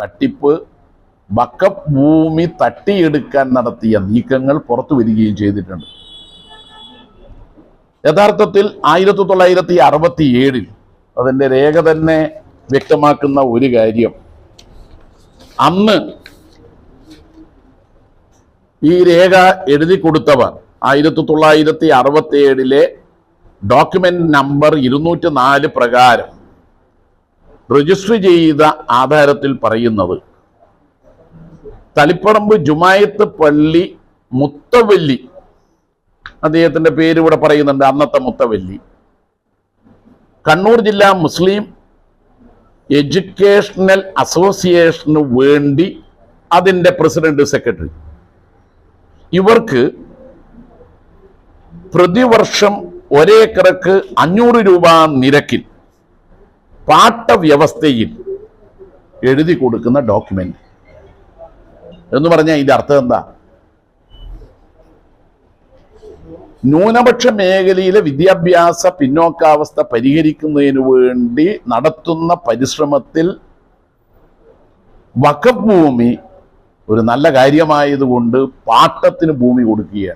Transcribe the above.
തട്ടിപ്പ് ബക്കപ്പ് ഭൂമി തട്ടിയെടുക്കാൻ നടത്തിയ നീക്കങ്ങൾ പുറത്തു വരികയും ചെയ്തിട്ടുണ്ട്. യഥാർത്ഥത്തിൽ ആയിരത്തി തൊള്ളായിരത്തി അറുപത്തി ഏഴിൽ അതിന്റെ രേഖ തന്നെ വ്യക്തമാക്കുന്ന ഒരു കാര്യം. അന്ന് ഈ രേഖ എഴുതി കൊടുത്തവർ ആയിരത്തി തൊള്ളായിരത്തി അറുപത്തി ഏഴിലെ ഡോക്യുമെന്റ് നമ്പർ ഇരുന്നൂറ്റി നാല് പ്രകാരം രജിസ്റ്റർ ചെയ്ത ആധാരത്തിൽ പറയുന്നത് തളിപ്പറമ്പ് ജുമായത്ത് പള്ളി മുത്തവല്ലി അദ്ദേഹത്തിന്റെ പേര് ഇവിടെ പറയുന്നുണ്ട് അന്നത്തെ മുത്തവല്ലി. കണ്ണൂർ ജില്ലാ മുസ്ലിം എഡ്യൂക്കേഷണൽ അസോസിയേഷന് വേണ്ടി അതിന്റെ പ്രസിഡന്റ് സെക്രട്ടറി. ഇവർക്ക് പ്രതിവർഷം ഒരേക്കറക്ക് അഞ്ഞൂറ് രൂപ നിരക്കിൽ പാട്ടവ്യവസ്ഥയിൽ എഴുതി കൊടുക്കുന്ന ഡോക്യുമെന്റ്. എന്ന് പറഞ്ഞാൽ ഇതിന്റെ അർത്ഥം എന്താ? ന്യൂനപക്ഷ മേഖലയിലെ വിദ്യാഭ്യാസ പിന്നോക്കാവസ്ഥ പരിഹരിക്കുന്നതിന് വേണ്ടി നടത്തുന്ന പരിശ്രമത്തിൽ വക്കഭൂമി ഭൂമി ഒരു നല്ല കാര്യമായതുകൊണ്ട് പാട്ടത്തിന് ഭൂമി കൊടുക്കുകയാണ്.